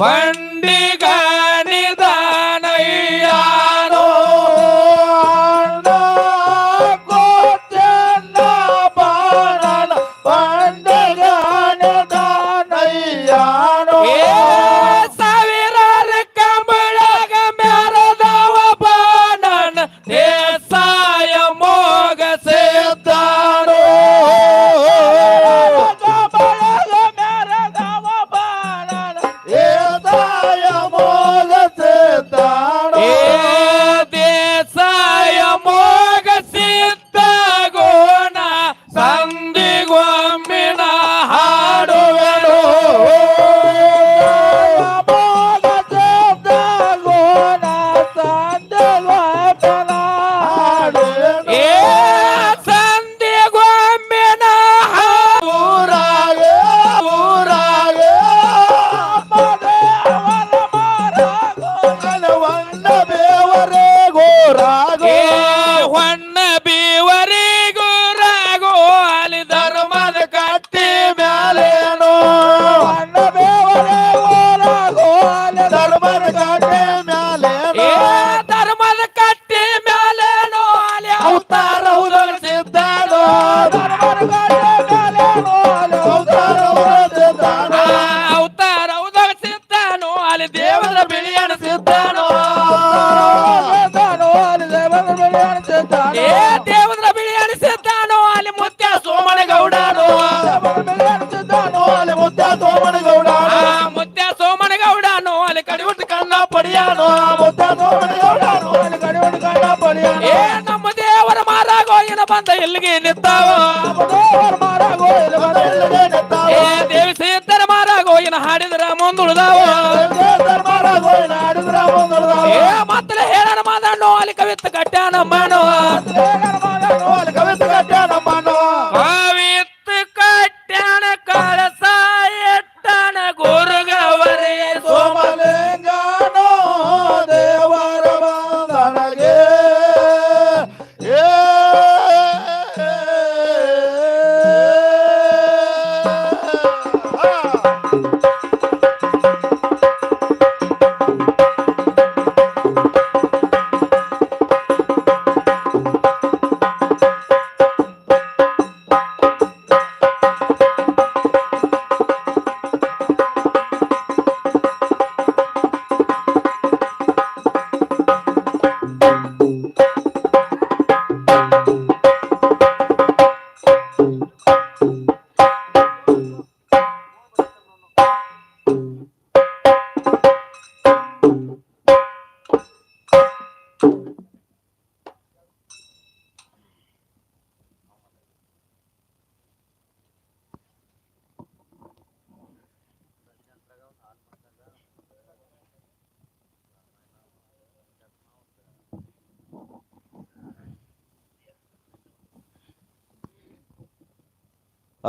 Bye. ನಿಂತಾವ? ಏ ದೇವಿ ಸಿದ್ಧರ ಮಾರಾಗೋಯಿನ ಹಾಡಿದ್ರ ಮುಂದುಳಿದಾವ? ಏ ಮತ್ತಲೆ ಹೇಳಣ ಮಾದಣ್ಣು ಅಲ್ಲಿ ಕವಿತ ಕಟ್ಯಾನ ಮಾಡೋ Bye.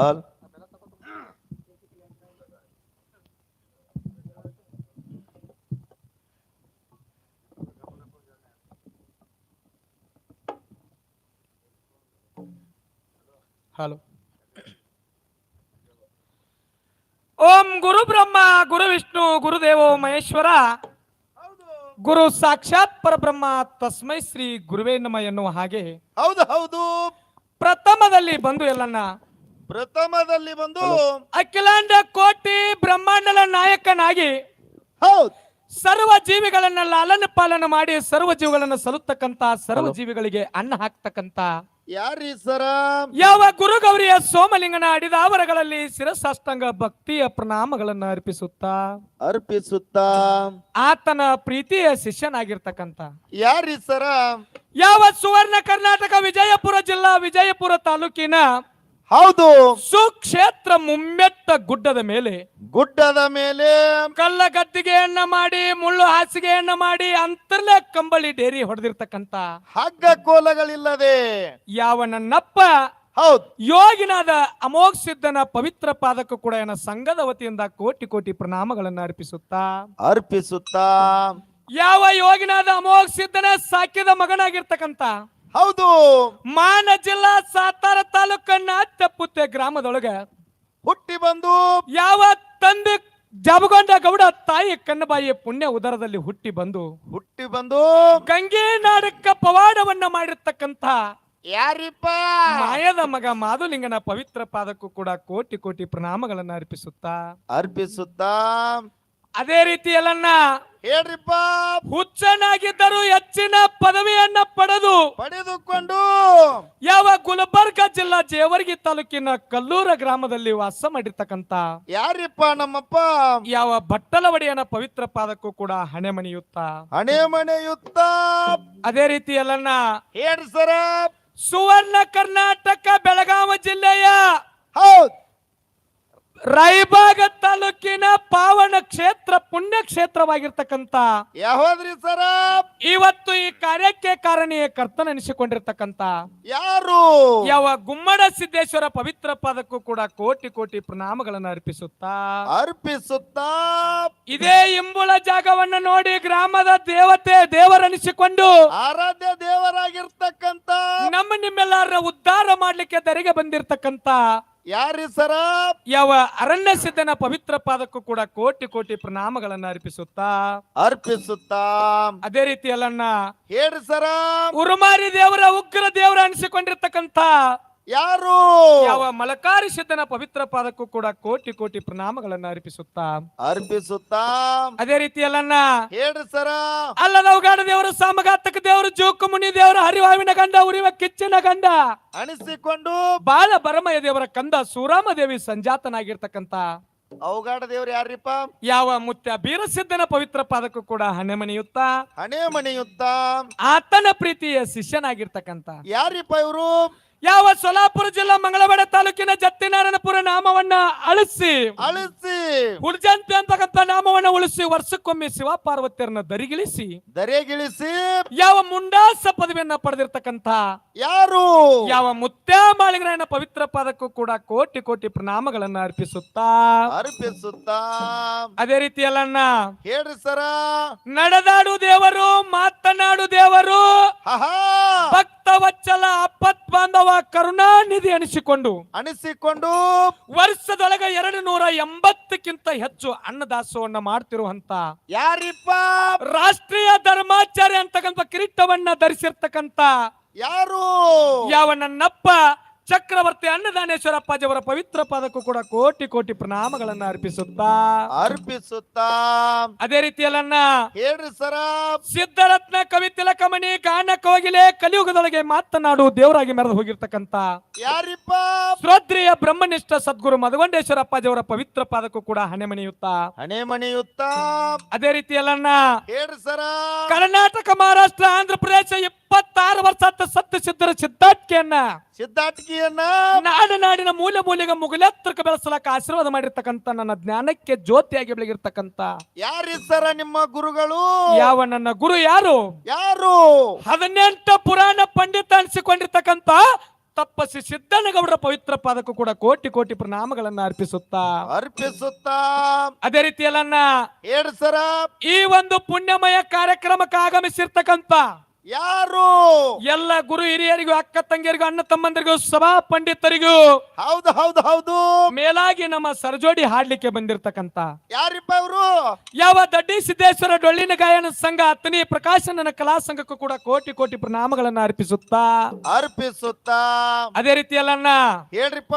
ಹಾಲ್ ಹಲೋ ಓಂ ಗುರು ಬ್ರಹ್ಮ ಗುರು ವಿಷ್ಣು ಗುರುದೇವೋ ಮಹೇಶ್ವರ ಗುರು ಸಾಕ್ಷಾತ್ ಪರಬ್ರಹ್ಮ ತಸ್ಮೈ ಶ್ರೀ ಗುರುವೇ ನಮ ಎನ್ನುವ ಹಾಗೆ ಹೌದು ಹೌದು. ಪ್ರಥಮದಲ್ಲಿ ಬಂದು ಎಲ್ಲನ್ನ ಪ್ರಥಮದಲ್ಲಿ ಬಂದು ಅಖಿಲಾಂಡ ಕೋಟಿ ಬ್ರಹ್ಮಾಂಡದ ನಾಯಕನಾಗಿ ಹೌದು. ಸರ್ವ ಜೀವಿಗಳನ್ನ ಲಾಲನ ಪಾಲನ ಮಾಡಿ ಸರ್ವ ಜೀವಿಗಳನ್ನ ಸಲುತ್ತಕ್ಕಂತ ಸರ್ವ ಜೀವಿಗಳಿಗೆ ಅನ್ನ ಹಾಕ್ತಕ್ಕಂತ ಯಾರೀ ಸರ? ಯಾವ ಗುರು ಗೌರಿಯ ಸೋಮಲಿಂಗನ ಅಡಿದಾವರಗಳಲ್ಲಿ ಶಿರಸಾಷ್ಟಾಂಗ ಭಕ್ತಿಯ ಪ್ರಣಾಮಗಳನ್ನ ಅರ್ಪಿಸುತ್ತಾ. ಅರ್ಪಿಸುತ್ತಾ. ಆತನ ಪ್ರೀತಿಯ ಶಿಷ್ಯನಾಗಿರ್ತಕ್ಕಂತ. ಯಾರೀ ಸರ? ಯಾವ ಸುವರ್ಣ ಕರ್ನಾಟಕ ವಿಜಯಪುರ ಜಿಲ್ಲಾ ವಿಜಯಪುರ ತಾಲೂಕಿನ ಹೌದು. ಸುಕ್ಷೇತ್ರ ಮುಮ್ಮೆತ್ತ ಗುಡ್ಡದ ಮೇಲೆ ಗುಡ್ಡದ ಮೇಲೆ ಕಲ್ಲ ಗದ್ದಿಗೆಯನ್ನ ಮಾಡಿ ಮುಳ್ಳು ಹಾಸಿಗೆಯನ್ನ ಮಾಡಿ ಅಂತರ್ಲೇ ಕಂಬಳಿ ಡೇರಿ ಹೊಡೆದಿರ್ತಕ್ಕಂತ ಹಗ್ಗ ಕೋಲಗಳಿಲ್ಲದೆ. ಯಾವ ನನ್ನಪ್ಪ ಹೌದು. ಯೋಗಿನಾದ ಅಮೋಘ ಸಿದ್ಧನ ಪವಿತ್ರ ಪಾದಕ ಕೂಡ ಏನ ಸಂಘದ ವತಿಯಿಂದ ಕೋಟಿ ಕೋಟಿ ಪ್ರಣಾಮಗಳನ್ನು ಅರ್ಪಿಸುತ್ತಾ. ಅರ್ಪಿಸುತ್ತಾ. ಯಾವ ಯೋಗಿನಾದ ಅಮೋಘ ಸಿದ್ಧನ ಸಾಕಿದ ಮಗನಾಗಿರ್ತಕ್ಕಂತ ಹೌದು. ಮಾನ ಜಿಲ್ಲಾ ಸಾತಾರ ತಾಲೂಕನ್ನ ತಪ್ಪುತ್ತೆ ಗ್ರಾಮದೊಳಗ ಹುಟ್ಟಿ ಬಂದು ಯಾವ ತಂದೆ ಜಬಗೊಂಡ ಗೌಡ ತಾಯಿ ಕಣ್ಣಬಾಯಿ ಪುಣ್ಯ ಉದರದಲ್ಲಿ ಹುಟ್ಟಿ ಬಂದು ಹುಟ್ಟಿ ಬಂದು ಗಂಗೆ ನಾಡಕ್ಕ ಪವಾಡವನ್ನ ಮಾಡಿರ್ತಕ್ಕಂತ ಯಾರಿಪ್ಪ? ಮಾಯದ ಮಗ ಮಾಧುಲಿಂಗನ ಪವಿತ್ರ ಪಾದಕ್ಕೂ ಕೂಡ ಕೋಟಿ ಕೋಟಿ ಪ್ರಣಾಮಗಳನ್ನ ಅರ್ಪಿಸುತ್ತಾ. ಅರ್ಪಿಸುತ್ತಾ. ಅದೇ ರೀತಿಯಲ್ಲನ್ನ ಹೇಳ್ರಿಪ್ಪ. ಹುಚ್ಚನಾಗಿದ್ದರೂ ಹೆಚ್ಚಿನ ಪದವಿಯನ್ನ ಪಡೆದು ಪಡೆದುಕೊಂಡು ಯಾವ ಗುಲ್ಬರ್ಗ ಜಿಲ್ಲಾ ಜೇವರ್ಗಿ ತಾಲೂಕಿನ ಕಲ್ಲೂರ ಗ್ರಾಮದಲ್ಲಿ ವಾಸ ಮಾಡಿರ್ತಕ್ಕಂತ ಯಾರಿಪ್ಪ ನಮ್ಮಪ್ಪ? ಯಾವ ಬಟ್ಟಲವಡಿಯನ ಪವಿತ್ರ ಪಾದಕ್ಕೂ ಕೂಡ ಹಣೆ ಮಣಿಯುತ್ತ ಹಣೆ ಮನೆಯುತ್ತ ಅದೇ ರೀತಿ ಅಲ್ಲಣ್ಣ. ಹೇಳ್ರಿ ಸರ? ಸುವರ್ಣ ಕರ್ನಾಟಕ ಬೆಳಗಾವಿ ಜಿಲ್ಲೆಯ ಹೌದ್. ರಾಯಬಾಗ ತಾಲೂಕಿನ ಪಾವನ ಕ್ಷೇತ್ರ ಪುಣ್ಯ ಕ್ಷೇತ್ರವಾಗಿರ್ತಕ್ಕಂತ ಯಾವ್ದ್ರಿ ಸರ? ಇವತ್ತು ಈ ಕಾರ್ಯಕ್ಕೆ ಕಾರಣೀಯ ಕರ್ತನೆನಿಸಿಕೊಂಡಿರ್ತಕ್ಕಂತ ಯಾರು? ಯಾವ ಗುಮ್ಮಡ ಸಿದ್ದೇಶ್ವರ ಪವಿತ್ರ ಪಾದಕ್ಕೂ ಕೂಡ ಕೋಟಿ ಕೋಟಿ ಪ್ರಣಾಮಗಳನ್ನು ಅರ್ಪಿಸುತ್ತಾ. ಅರ್ಪಿಸುತ್ತಾ? ಇದೇ ಇಂಬುಳ ಜಾಗವನ್ನ ನೋಡಿ ಗ್ರಾಮದ ದೇವತೆ ದೇವರನಿಸಿಕೊಂಡು ಆರಾಧ್ಯ ದೇವರಾಗಿರ್ತಕ್ಕಂತ ನಮ್ಮ ನಿಮ್ಮೆಲ್ಲರ ಉದ್ಧಾರ ಮಾಡ್ಲಿಕ್ಕೆ ದರಿಗೆ ಬಂದಿರತಕ್ಕಂತ ಯಾರಿ ಸರ? ಯಾವ ಅರಣ್ಯ ಸಿದ್ಧನ ಪವಿತ್ರ ಪಾದಕ್ಕೂ ಕೂಡ ಕೋಟಿ ಕೋಟಿ ಪ್ರಣಾಮಗಳನ್ನ ಅರ್ಪಿಸುತ್ತಾ? ಅರ್ಪಿಸುತ್ತಾ? ಅದೇ ರೀತಿಯಲ್ಲನ್ನ ಹೇಳ್ರಿ ಸರ. ಉರುಮಾರಿ ದೇವರ ಉಗ್ರ ದೇವರ ಅನಿಸಿಕೊಂಡಿರ್ತಕ್ಕಂತ ಯಾರು? ಯಾವ ಮಲಕಾರಿ ಸಿದ್ಧನ ಪವಿತ್ರ ಪಾದಕ್ಕೂ ಕೂಡ ಕೋಟಿ ಕೋಟಿ ಪ್ರಣಾಮಗಳನ್ನ ಅರ್ಪಿಸುತ್ತಾ? ಅರ್ಪಿಸುತ್ತಾ? ಅದೇ ರೀತಿಯಲ್ಲನ್ನ ಹೇಳ್ರಿ ಸರ. ಅಲ್ಲ ನೌಗಾಡ ದೇವರು ಸಾಮಘಾತಕ ದೇವರು ಜೋಕು ಮುನಿ ದೇವರು ಹರಿವಾವಿನ ಗಂಡ ಉರಿವ ಕಿಚ್ಚಿನ ಗಂಡ. ಅಣಿಸಿಕೊಂಡು ಬಾಲ ಬರಮಯ ದೇವರ ಕಂದ ಸೂರಾಮ ದೇವಿ ಸಂಜಾತನಾಗಿರ್ತಕ್ಕಂತ. ಅವಗಾಡ ದೇವ್ರು ಯಾರಿಪ್ಪ ಯಾವ ಮುತ್ಯ ಬೀರಸಿದ್ದನ ಪವಿತ್ರ ಪಾದಕ್ಕೂ ಕೂಡ ಹಣೆ ಮಣಿಯುತ್ತ ಹಣೆ ಮನೆಯುತ್ತ ಆತನ ಪ್ರೀತಿಯ ಶಿಷ್ಯನಾಗಿರ್ತಕ್ಕಂತ. ಯಾರಿಪ್ಪ ಇವರು? ಯಾವ ಸೊಲಾಪುರ ಜಿಲ್ಲಾ ಮಂಗಳವಾಡ ತಾಲೂಕಿನ ಜತ್ತಿನಾರಾಯಣಪುರ ನಾಮವನ್ನ ಅಳಿಸಿ. ಅಳಿಸಿ. ಹುಡ್ಜಂತಿ ಅಂತಕ್ಕಂಥ ನಾಮವನ್ನ ಉಳಿಸಿ ವರ್ಷಕ್ಕೊಮ್ಮೆ ಶಿವ ಪಾರ್ವತಿಯರನ್ನ ದರಿಗಿಳಿಸಿ. ದರಿಗಿಳಿಸಿ. ಯಾವ ಮುಂಡಾಸ ಪದವಿಯನ್ನ ಪಡೆದಿರ್ತಕ್ಕಂಥ ಯಾರು? ಯಾವ ಮುತ್ಯಾ ಮಾಳಿಗರಾಯನ ಪವಿತ್ರ ಪಾದಕ್ಕೂ ಕೂಡ ಕೋಟಿ ಕೋಟಿ ಪ್ರಣಾಮಗಳನ್ನ ಅರ್ಪಿಸುತ್ತಾ. ಅರ್ಪಿಸುತ್ತಾ. ಅದೇ ರೀತಿಯಲ್ಲನ್ನ ಹೇಳ್ರಿ ಸರ. ನಡೆದಾಡು ದೇವರು ಮಾತನಾಡು ದೇವರು. ಭಕ್ತ ವಚ್ಚಲ ಅಪ್ಪತ್ ಬಾಂಧವ ಕರುಣಾನಿಧಿ ಅನಿಸಿಕೊಂಡು ಅನಿಸಿಕೊಂಡು ವರ್ಷದೊಳಗೆ ಎರಡು ನೂರ ಎಂಬತ್ತಕ್ಕಿಂತ ಹೆಚ್ಚು ಅನ್ನದಾಸವನ್ನ ಮಾಡ್ತಿರುವಂತ ಯಾರಿಪ್ಪ? ರಾಷ್ಟ್ರೀಯ ಧರ್ಮಾಚಾರ್ಯ ಅಂತಕ್ಕಂಥ ಕಿರೀಟವನ್ನ ಧರಿಸಿರ್ತಕ್ಕಂತ ಯಾರು? ಯಾವ ನನ್ನಪ್ಪ ಚಕ್ರವರ್ತಿ ಅನ್ನದಾನೇಶ್ವರ ಅಪ್ಪಾಜಿಯವರ ಪವಿತ್ರ ಪಾದಕ್ಕೂ ಕೂಡ ಕೋಟಿ ಕೋಟಿ ಪ್ರಣಾಮಗಳನ್ನ ಅರ್ಪಿಸುತ್ತಾ. ಅರ್ಪಿಸುತ್ತಾ. ಅದೇ ರೀತಿಯಲ್ಲನ್ನ ಹೇಳ್ರಿ ಸರ. ಸಿದ್ಧರತ್ನ ಕವಿ ತಿಲಕಮಣಿ ಗಾನ ಕೋಗಿಲೆ ಕಲಿಯುಗದೊಳಗೆ ಮಾತನಾಡು ದೇವರಾಗಿ ಮೆರೆದು ಹೋಗಿರ್ತಕ್ಕಂತ ಯಾರಿಪ್ಪ? ಶ್ರೋತ್ರಿಯ ಬ್ರಹ್ಮನಿಷ್ಠ ಸದ್ಗುರು ಮಧುಗೊಂಡೇಶ್ವರ ಅಪ್ಪಾಜಿಯವರ ಪವಿತ್ರ ಪಾದಕ್ಕೂ ಕೂಡ ಹಣೆ ಮಣಿಯುತ್ತಾ. ಹಣೆ ಮಣಿಯುತ್ತಾ. ಅದೇ ರೀತಿಯಲ್ಲನ್ನ ಹೇಳ್ರಿ ಸರ. ಕರ್ನಾಟಕ ಮಹಾರಾಷ್ಟ್ರ ಆಂಧ್ರ ಪ್ರದೇಶ ಇಪ್ಪತ್ತಾರು ವರ್ಷ ಸತ್ಯ ಸಿದ್ಧರ ಸಿದ್ಧಾಟಿಕೆಯನ್ನ ಸಿದ್ಧಾಟಿಕೆಯನ್ನ ನಾಡು ನಾಡಿನ ಮೂಲೆ ಮೂಲೆಗೆ ಮುಗಿಲೆತ್ತರಕ್ಕೆ ಬೆಳೆಸಲಕ್ಕ ಆಶೀರ್ವಾದ ಮಾಡಿರ್ತಕ್ಕಂಥ ನನ್ನ ಜ್ಞಾನಕ್ಕೆ ಜ್ಯೋತಿಯಾಗಿ ಬೆಳಗಿರ್ತಕ್ಕಂತ ಯಾರಿದ್ದಾರ ನಿಮ್ಮ ಗುರುಗಳು? ಯಾವ ನನ್ನ ಗುರು ಯಾರು? ಯಾರು? ಹದಿನೆಂಟು ಪುರಾಣ ಪಂಡಿತ ಅನಿಸಿಕೊಂಡಿರ್ತಕ್ಕಂತ ತಪ್ಪಸಿ ಸಿದ್ದನಗೌಡರ ಪವಿತ್ರ ಪಾದಕ್ಕೂ ಕೂಡ ಕೋಟಿ ಕೋಟಿ ಪ್ರಣಾಮಗಳನ್ನ ಅರ್ಪಿಸುತ್ತಾ. ಅರ್ಪಿಸುತ್ತಾ. ಅದೇ ರೀತಿಯಲ್ಲನ್ನ ಸರ ಈ ಒಂದು ಪುಣ್ಯಮಯ ಕಾರ್ಯಕ್ರಮಕ್ಕೆ ಆಗಮಿಸಿರ್ತಕ್ಕಂತ ಯಾರು? ಎಲ್ಲ ಗುರು ಹಿರಿಯರಿಗೂ ಅಕ್ಕ ತಂಗಿಯರಿಗೂ ಅಣ್ಣ ತಮ್ಮಂದರಿಗೂ ಸಭಾ ಪಂಡಿತರಿಗೂ ಹೌದು ಹೌದು ಹೌದು. ಮೇಲಾಗಿ ನಮ್ಮ ಸರಜೋಡಿ ಹಾಡ್ಲಿಕ್ಕೆ ಬಂದಿರತಕ್ಕಂತ. ಯಾರಿಪ್ಪ ಅವರು ಯಾವ ದಡ್ಡಿ ಸಿದ್ದೇಶ್ವರ ಡೊಳ್ಳಿನ ಗಾಯನ ಸಂಘ ಅತನಿ ಪ್ರಕಾಶನನ ಕಲಾ ಸಂಘಕ್ಕೂ ಕೂಡ ಕೋಟಿ ಕೋಟಿ ಪ್ರಣಾಮಗಳನ್ನ ಅರ್ಪಿಸುತ್ತಾ? ಅರ್ಪಿಸುತ್ತಾ? ಅದೇ ರೀತಿಯಲ್ಲನ್ನ ಹೇಳ್ರಿಪ್ಪ.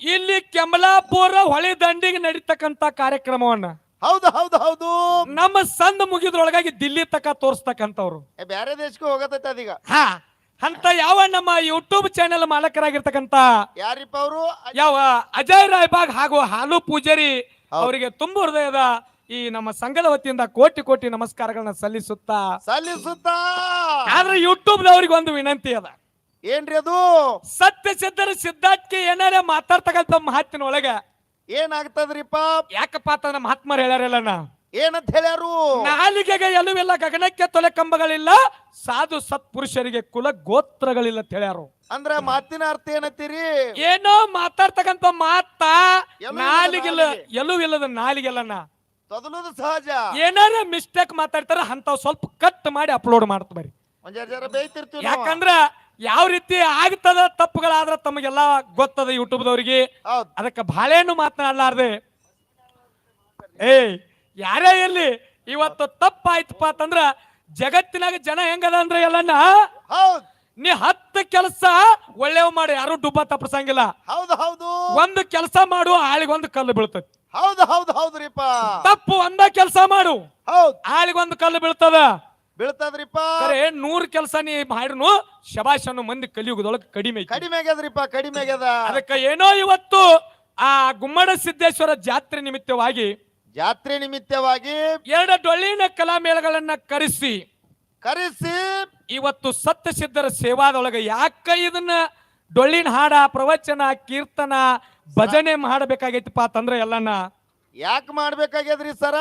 ಇಲ್ಲಿ ಕೆಮಲಾಪುರ ಹೊಳೆ ದಂಡಿಗೆ ನಡೀತಕ್ಕಂತ ಕಾರ್ಯಕ್ರಮವನ್ನ. ಹೌದು ಹೌದು ಹೌದು. ನಮ್ಮ ಸಂದ ಮುಗಿದ್ರೊಳಗಾಗಿ ದಿಲ್ಲಿ ತಕ ತೋರಿಸ್ತಕ್ಕಂಥವ್ರು. ಏ, ಬ್ಯಾರೆ ದೇಶಕ್ಕೆ ಹೋಗತೈತೆ ಅದೀಗ. ಹಾ ಅಂತ ಯಾವ ನಮ್ಮ ಯೂಟ್ಯೂಬ್ ಚಾನೆಲ್ ಮಾಲಕರಾಗಿರ್ತಕ್ಕಂತ ಯಾರಿಪ್ಪ ಅವರು? ಯಾವ ಅಜಯ್ ರಾಯ್ಬಾಗ್ ಹಾಗೂ ಹಾಲು ಪೂಜಾರಿ ಅವರಿಗೆ ತುಂಬ ಹೃದಯದ ಈ ನಮ್ಮ ಸಂಘದ ವತಿಯಿಂದ ಕೋಟಿ ಕೋಟಿ ನಮಸ್ಕಾರಗಳನ್ನ ಸಲ್ಲಿಸುತ್ತಾ. ಸಲ್ಲಿಸುತ್ತಾ. ಆದ್ರೆ ಯೂಟ್ಯೂಬ್ ಅವ್ರಿಗೆ ಒಂದು ವಿನಂತಿ ಅದ. ಏನ್ರಿ ಅದು? ಸತ್ಯ ಸಿದ್ಧರ ಸಿದ್ಧಾರ್ಥಕ್ಕೆ ಏನಾರ ಮಾತಾಡ್ತಕ್ಕಂಥ ಮಾತಿನ ಒಳಗ ಏನಾಗ್ತದ್ರಿಪ್ಪ? ಯಾಕಪ್ಪ ಅಂತ ನಮ್ಮ ಮಹಾತ್ಮರು ಹೇಳ್ಯಾರಲ್ಲ ಏನಂತ ಹೇಳ್ಯಾರು? ನಾಲಿಗೆಗೆ ಎಲುವಿಲ್ಲ ಗಗನಕ್ಕೆ ತೊಲೆ ಕಂಬಗಳಿಲ್ಲ ಸಾಧು ಸತ್ಪುರುಷರಿಗೆ ಕುಲ ಗೋತ್ರಗಳಿಲ್ಲ ಅಂತ ಹೇಳ್ಯಾರು. ಅಂದ್ರ ಮಾತಿನ ಅರ್ಥ ಏನತ್ತೀರಿ ಏನೋ ಮಾತಾಡ್ತಕ್ಕಂತ ಮಾತ ನಾಲಿಗೆಲ್ಲ ನಾಲಿಗೆ. ಎಲುವಿಲ್ಲದ ನಾಲಿಗೆಲ್ಲನ ತೊದಲುದು ಸಹಜ. ಏನಾರ ಮಿಸ್ಟೇಕ್ ಮಾತಾಡ್ತಾರ ಅಂತ ಸ್ವಲ್ಪ ಕಟ್ ಮಾಡಿ ಅಪ್ಲೋಡ್ ಮಾಡ್ತ ಬರ್ರಿ. ಒಂದ್ ಜರ ಜರ ಬೇಯ್ತಿರ್ತೀವಿ ನಾವು. ಯಾಕಂದ್ರ ಯಾವ ರೀತಿ ಆಗ್ತದ ತಪ್ಪುಗಳಾದ್ರ ತಮಗೆಲ್ಲ ಗೊತ್ತದ ಯೂಟ್ಯೂಬ್ದವ್ರಿಗೆ. ಹೌದ್. ಅದಕ್ಕೆ ಬಾಳೇನು ಮಾತನಾಡಲಾರ್ದೆ. ಏ ಯಾರೇ ಇರ್ಲಿ ಇವತ್ತು ತಪ್ಪಾಯ್ತಪ್ಪ ಅಂತಂದ್ರ ಜಗತ್ತಿನಾಗ ಜನ ಹೆಂಗದ ಅಂದ್ರೆ ಎಲ್ಲನ್ನ? ನೀ ಹತ್ತು ಕೆಲಸ ಒಳ್ಳೆವ್ ಮಾಡಿ ಯಾರು ಡುಬ್ಬ ತಪ್ಪಸಂಗಿಲ್ಲ. ಹೌದು ಹೌದು. ಒಂದು ಕೆಲಸ ಮಾಡು ಆಳಿಗೊಂದು ಕಲ್ಲು ಬೀಳ್ತದೆ. ಹೌದು ಹೌದು ಹೌದ್ರಿಪ್ಪ. ತಪ್ಪು ಒಂದ ಕೆಲಸ ಮಾಡು ಹೌದು. ಆಳಿಗೊಂದು ಕಲ್ಲು ಬೀಳ್ತದ. ಬೀಳ್ತದ್ರಿಪ್ಪ. ಅರೆ ನೂರ್ ಕೆಲಸ ನೀ ಮಾಡಿರ್ನು ಶಬಾಷ್ ಅನ್ನೋ ಮಂದಿ ಕಲಿಯುಗದೊಳಗೆ ಕಡಿಮೆ ಐತಿ. ಕಡಿಮೆ ಆಗ್ಯದ್ರಿಪ್ಪ ಕಡಿಮೆ ಆಗ್ಯದ. ಅದಕ್ಕೆ ಏನೋ ಇವತ್ತು ಆ ಗುಮ್ಮಡ ಸಿದ್ದೇಶ್ವರ ಜಾತ್ರೆ ನಿಮಿತ್ತವಾಗಿ ಜಾತ್ರೆ ನಿಮಿತ್ತವಾಗಿ ಎರಡು ಡೊಳ್ಳಿನ ಕಲಾಮೇಳಗಳನ್ನ ಕರೆಸಿ ಕರೆಸಿ ಇವತ್ತು ಸತ್ಯಸಿದ್ಧರ ಸೇವಾದೊಳಗೆ ಯಾಕ ಇದನ್ನ ಡೊಳ್ಳಿನ ಹಾಡ ಪ್ರವಚನ ಕೀರ್ತನ ಭಜನೆ ಮಾಡಬೇಕಾಗೈತಿಪ್ಪ ತಂದ್ರೆ ಎಲ್ಲನ ಯಾಕೆ ಮಾಡ್ಬೇಕಾಗ್ಯದ್ರಿ ಸರ?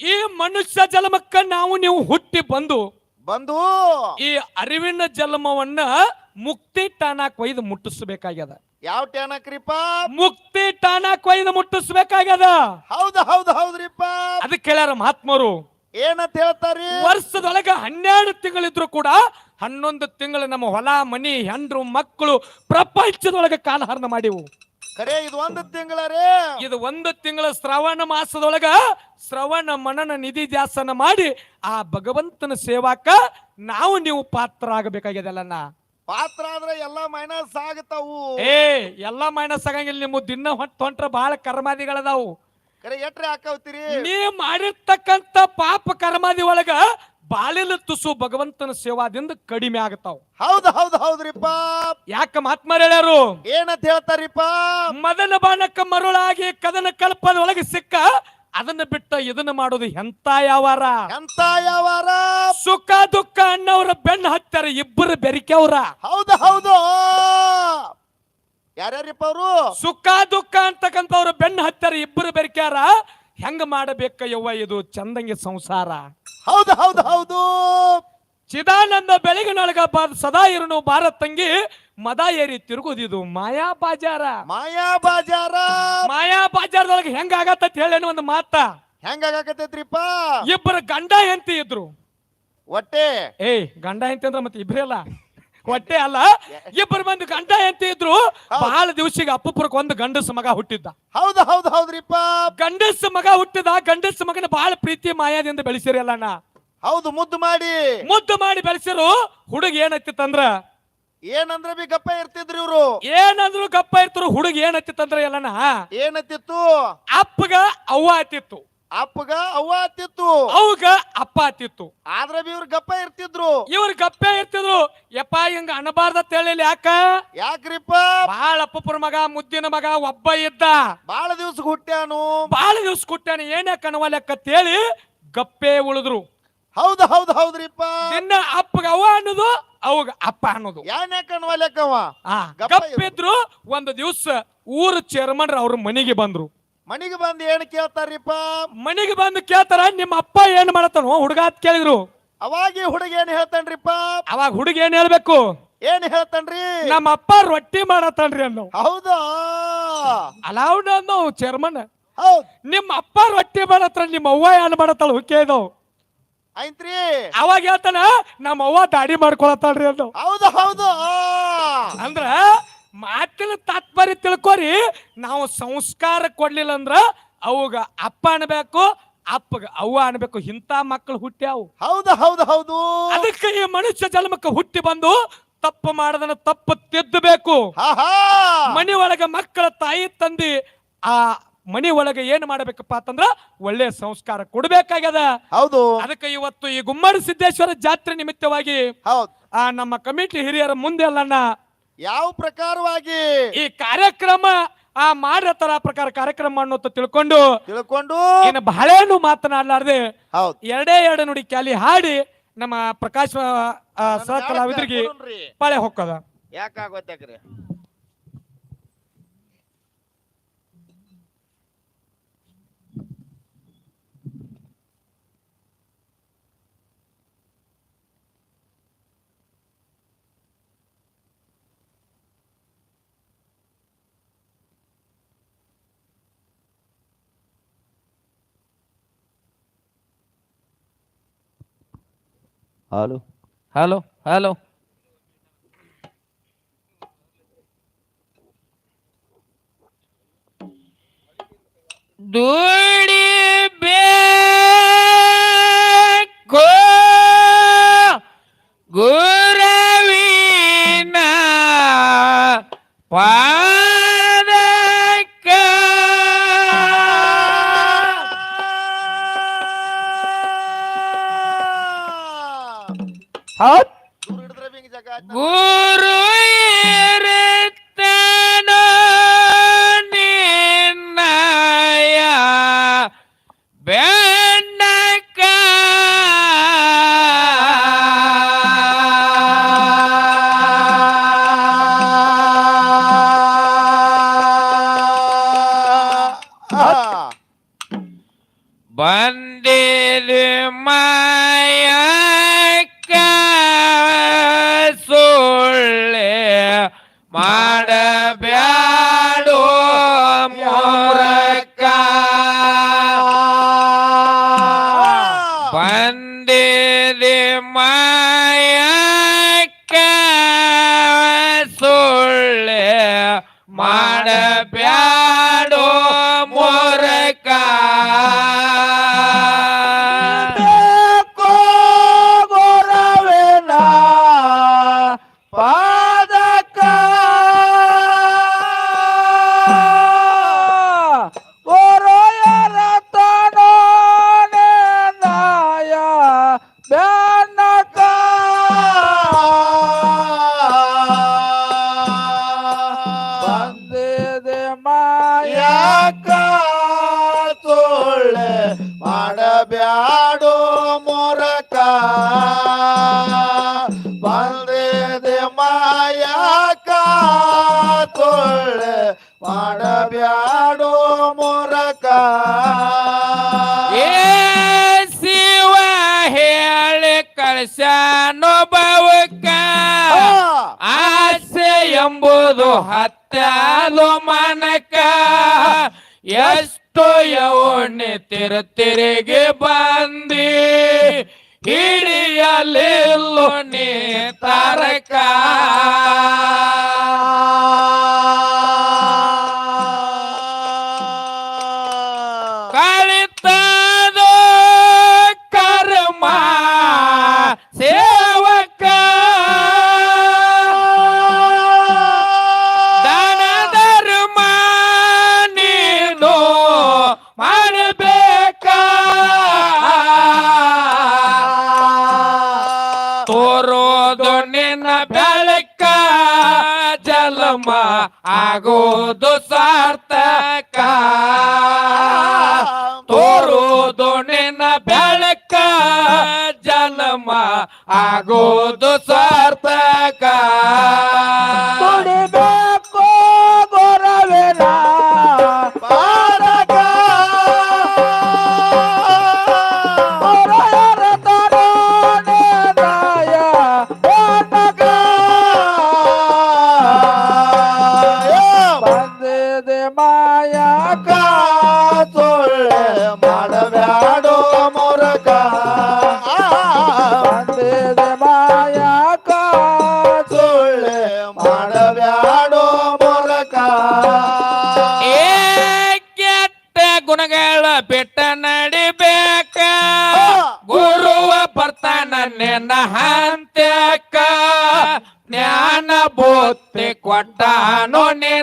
ಈ ಮನುಷ್ಯ ಜನ್ಮಕ್ಕ ನಾವು ನೀವು ಹುಟ್ಟಿ ಬಂದು ಬಂದು ಈ ಅರಿವಿನ ಜನ್ಮವನ್ನ ಮುಕ್ತಿ ಟಾನಾಕ್ ಒಯ್ದು ಮುಟ್ಟಿಸ್ಬೇಕಾಗ್ಯದ. ಯಾವ ಟ್ಯಾನಕ್ರಿಪ್ಪ ಮುಕ್ತಿ ಟಾನಾಕ್ ಒಯ್ದು ಮುಟ್ಟಿಸ್ಬೇಕಾಗ್ಯದ. ಹೌದು ಹೌದು ಹೌದ್ರಿಪ್ಪ. ಅದಕ್ಕೆ ಹೇಳ್ಯಾರ ಮಹಾತ್ಮರು. ಏನಂತ ಹೇಳ್ತಾರೆ? ವರ್ಷದೊಳಗೆ ಹನ್ನೆರಡು ತಿಂಗಳಿದ್ರು ಕೂಡ ಹನ್ನೊಂದು ತಿಂಗಳು ನಮ್ಮ ಹೊಲ ಮನಿ ಹೆಂಡ್ರು ಮಕ್ಕಳು ಪ್ರಪಂಚದೊಳಗೆ ಕಾಲಹರಣ ಮಾಡಿವು. ಖರೆ ಇದು ಒಂದು ತಿಂಗಳ ರೇ. ಇದು ಒಂದು ತಿಂಗಳ ಶ್ರವಣ ಮಾಸದೊಳಗ ಶ್ರವಣ ಮನನ ನಿಧಿ ಧ್ಯಾಸನ ಮಾಡಿ ಆ ಭಗವಂತನ ಸೇವಾಕ ನಾವು ನೀವು ಪಾತ್ರ ಆಗಬೇಕಾಗ್ಯದಲ್ಲಣ್ಣ ಪಾತ್ರ ಆದ್ರೆ ಎಲ್ಲಾ ಮೈನಸ್ ಆಗತಾವು ಏ ಎಲ್ಲಾ ಮೈನಸ್ ಆಗಂಗಿಲ್ಲ ನಿಮ್ಮ ದಿನ ಹೊಟ್ಟು ಹೊಂಟ್ರ ಬಹಳ ಕರ್ಮಾದಿಗಳದಾವು. ಖರೆ ಎಟ್ರೆ ಹಾಕವ್ತೀರಿ? ನೀ ಮಾಡಿರ್ತಕ್ಕಂತ ಪಾಪ ಕರ್ಮಾದಿ ಒಳಗ ಬಾಳಿಲ ತುಸು ಭಗವಂತನ ಸೇವಾದಿಂದ ಕಡಿಮೆ ಆಗತಾವ್. ಹೌದು ಹೌದು ಹೌದ್ರಿಪ್ಪ ಯಾಕ ಮಹಾತ್ಮರು ಹೇಳ್ಯಾರು? ಏನಂತ ಹೇಳ್ತಾರಿಪ್ಪ ಮದನ ಬಾಣಕ್ಕ ಮರುಳಾಗಿ ಕದನ ಕಲ್ಪದ ಒಳಗೆ ಸಿಕ್ಕ ಅದನ್ನ ಬಿಟ್ಟ ಇದನ್ನ ಮಾಡೋದು ಎಂತ ಯಾವಾರ? ಎಂತ ಯಾವಾರ? ಸುಖ ದುಃಖ ಅನ್ನವ್ರ ಬೆನ್ನ ಹತ್ತಾರ ಇಬ್ಬರು ಬೆರಿಕೆವ್ರ. ಹೌದು ಹೌದು. ಯಾರ್ಯಾರಿಪ್ಪ ಅವರು? ಸುಖ ದುಃಖ ಅಂತಕ್ಕಂಥವ್ರ ಬೆನ್ನ ಹತ್ತಾರ ಇಬ್ಬರು ಬೆರಿಕ್ಯಾರ ಹೆಂಗ ಮಾಡಬೇಕ ಯವ್ವ ಇದು ಚಂದಂಗೆ ಸಂಸಾರ? ಹೌದು ಹೌದು ಹೌದು. ಚಿದಾನಂದ ಬೆಳಗಿನೊಳಗ ಸದಾ ಇರನು ಭಾರತ್ ತಂಗಿ ಮದ ಏರಿ ತಿರುಗುದಿದು. ಮಾಯಾ ಬಾಜಾರ. ಮಾಯಾ ಬಾಜಾರ. ಮಾಯಾ ಬಾಜಾರದೊಳಗೆ ಹೆಂಗ ಆಗತ್ತ ಹೇಳೇನು ಒಂದು ಮಾತ. ಹೆಂಗಾಗತ್ತೈತ್ರಿಪ್ಪ ಇಬ್ಬರು ಗಂಡ ಹೆಂಡತಿ ಇದ್ರು. ಒಟ್ಟೆ? ಏಯ್ ಗಂಡ ಹೆಂಡತಿ ಅಂದ್ರೆ ಮತ್ತೆ ಇಬ್ರೇ ಅಲ್ಲ. ಹೊಟ್ಟೆ ಅಲ್ಲ? ಇಬ್ಬರು ಮಂದಿ ಗಂಡ ಎಂತ ಇದ್ರು. ಬಹಳ ದಿವಸಿಗೆ ಅಪ್ಪುಪುರಕ್ಕೆ ಒಂದು ಗಂಡಸ ಮಗ ಹುಟ್ಟಿದ್ದ. ಹೌದು ಹೌದು ಹೌದ್ರಿಪ್ಪ ಗಂಡಸ ಮಗ ಹುಟ್ಟಿದ ಗಂಡಸ ಮಗನ ಬಹಳ ಪ್ರೀತಿ ಮಾಯಾದಿಂದ ಬೆಳೆಸಿರಿ ಅಲ್ಲಣ್ಣ ಹೌದು ಮುದ್ದು ಮಾಡಿ. ಮುದ್ದು ಮಾಡಿ ಬೆಳೆಸಿರು ಹುಡುಗ ಏನತ್ತಿತ್ತಂದ್ರ ಏನಂದ್ರೆ ಬಿ ಗಪ್ಪ ಇರ್ತಿದ್ರು ಇವ್ರು? ಏನಂದ್ರು ಗಪ್ಪ ಇರ್ತರು ಹುಡುಗ ಏನತ್ತಿತ್ತಂದ್ರ ಎಲ್ಲನ ಏನತ್ತಿತ್ತು? ಅಪ್ಪಗ ಅವ್ವ ಆತಿತ್ತು ಅಪ್ಪಗ ಅವ್ವ ಆತಿತ್ತು ಅವಗ ಅಪ್ಪ ಆತಿತ್ತು ಆದ್ರೆ ಬಿ ಇವ್ರ ಗಪ್ಪ ಇರ್ತಿದ್ರು. ಇವ್ರ ಗಪ್ಪೆ ಇರ್ತಿದ್ರು. ಯಪ್ಪ ಹಿಂಗ ಅನಬಾರ್ದ ಹೇಳಿಲ್ಲ ಯಾಕ? ಯಾಕ್ರಿಪ್ಪ? ಬಾಳ ಅಪ್ಪಪುರ ಮಗ ಮುದ್ದಿನ ಮಗ ಒಬ್ಬ ಇದ್ದ. ಬಾಳ ದಿವ್ಸ ಹುಟ್ಟ್ಯಾನು. ಬಾಳ ದಿವ್ಸ ಹುಟ್ಟ್ಯಾನು. ಏನೇ ಕಣವಲೆಕ್ಕ ತೇಳಿ ಗಪ್ಪೆ ಉಳಿದ್ರು. ಹೌದು ಹೌದು ಹೌದ್ರಿಪ್ಪ. ನಿನ್ನ ಅಪ್ಪಗ ಅವ್ವ ಅನ್ನೋದು ಅವಾಗ ಅಪ್ಪ ಅನ್ನೋದು. ಯಾನ್ ಕಣ್ವಾಲೆಕ್ಕವ ಆ ಗಪ್ಪ ಗಪ್ಪಿದ್ರು ಒಂದು ದಿವ್ಸ ಊರು ಚೇರ್ಮನ್ರ ಅವ್ರ ಮನೆಗೆ ಬಂದ್ರು. ಮನಿಗೆ ಬಂದು ಏನ್ ಕೇಳ್ತಾರಿಪ್ಪ ಮನೆಗೆ ಬಂದು ಕೇಳ್ತಾರ ನಿಮ್ಮ ಅಪ್ಪ ಏನ್ ಮಾಡತ್ತಾನ? ಹುಡುಗ ಅಂತ ಕೇಳಿದ್ರು. ಅವಾಗಿ ಹುಡುಗ ಏನ್ ಹೇಳ್ತಾನ್ರಿಪ್ಪ? ಅವಾಗ ಹುಡುಗ ಏನ್ ಹೇಳ್ಬೇಕು? ಏನ್ ಹೇಳ್ತಾನ್ರಿ? ನಮ್ಮ ಅಪ್ಪ ರೊಟ್ಟಿ ಮಾಡತ್ತಾನ್ರಿ ಅನ್ನೋ. ಹೌದಾ? ಅಲೌಡ್ ಅನ್ನೋ ಚೇರ್ಮನ್ ಹೌದ್. ನಿಮ್ಮ ಅಪ್ಪ ರೊಟ್ಟಿ ಮಾಡತ್ರ ನಿಮ್ಮ ಅವ್ವ ಏನ್ ಮಾಡತ್ತಾಳ? ಹುಕ್ಕೆ ಇದಾವ್ ಐತ್ರಿ ಅವಾಗ ಹೇಳ್ತಾನ ನಮ್ಮ ಅವ್ವ ದಾಡಿ ಮಾಡ್ಕೊಳತ್ತಾಳ್ರಿ ಅನ್ನೋ. ಹೌದು ಹೌದು. ಅಂದ್ರ ಮಾತಿನ ತಾತ್ಪರ್ಯ ತಿಳ್ಕೊರಿ. ನಾವು ಸಂಸ್ಕಾರ ಕೊಡ್ಲಿಲ್ಲ ಅಂದ್ರ ಅವಾಗ ಅಪ್ಪ ಅನ್ಬೇಕು ಅಪ್ಪಗ ಅವ್ವ ಅನ್ಬೇಕು ಇಂಥ ಮಕ್ಕಳು ಹುಟ್ಟ್ಯಾವು ಹೌದು ಹೌದು ಹೌದು. ಅದಕ್ಕೆ ಈ ಮನುಷ್ಯ ಜನ್ಮಕ್ಕೆ ಹುಟ್ಟಿ ಬಂದು ತಪ್ಪು ಮಾಡದನ್ನ ತಪ್ಪು ತಿದ್ದಬೇಕು. ಹಾ ಹಾ. ಒಳಗೆ ಒಳಗ ಮಕ್ಕಳ ತಾಯಿ ತಂದಿ ಆ ಮನೆ ಒಳಗೆ ಏನ್ ಮಾಡ್ಬೇಕಪ್ಪ ಅಂತಂದ್ರ ಒಳ್ಳೆ ಸಂಸ್ಕಾರ ಕೊಡ್ಬೇಕಾಗ್ಯದ. ಹೌದು. ಅದಕ್ಕೆ ಇವತ್ತು ಈ ಗುಮ್ಮಡಿ ಸಿದ್ದೇಶ್ವರ ಜಾತ್ರೆ ನಿಮಿತ್ತವಾಗಿ ಹೌದು. ಆ ನಮ್ಮ ಕಮಿಟಿ ಹಿರಿಯರ ಮುಂದೆ ಅಲ್ಲಣ್ಣ ಯಾವ ಪ್ರಕಾರವಾಗಿ? ಈ ಕಾರ್ಯಕ್ರಮ ಆ ಮಾಡತರ ಪ್ರಕಾರ ಕಾರ್ಯಕ್ರಮ ಅನ್ನೋದು ತಿಳ್ಕೊಂಡು ತಿಳ್ಕೊಂಡು ಇನ್ನು ಬಹಳೇನು ಮಾತನಾಡಲಾರ್ದೆ ಹೌದ್. ಎರಡೇ ಎರಡು ನುಡಿ ಕ್ಯಾಲಿ ಹಾಡಿ ನಮ್ಮ ಪ್ರಕಾಶ್ ಆ, ಸಹ ಕಲಾವಿದರಿಗೆ ಪಾಳೆ ಹೊಕ್ಕದ. ಯಾಕಾಗೋತ್ಯಾಕ್ರಿ ಹಲೋ ಹಲೋ ಹಲೋ ದುಡಿ ಗಾಲು ಮನಕ ಎಷ್ಟು ಯವಣ್ಣೆ ತಿರ ತಿರುಗಿ ಬಂದಿ ಹಿಡಿಯಲಿಲ್ಲೋ ನೀ ತಾರಕ. ಆಗೋದು ನಿನ್ನ ಬೆಳಕ ಜಲಮ ಆಗೋದು ಸಾರ್ಥಕ. ತೋರುವುದು ನಿನ್ನ ಬೆಳಕ ಜಲಮ ಆಗೋದು ಸಾರ್ಥಕ. ನೆನಹಂತ್ಯಕ ಜ್ಞಾನ ಬೂತ್ತಿ ಕೊಟ್ಟಾನು ನೀ?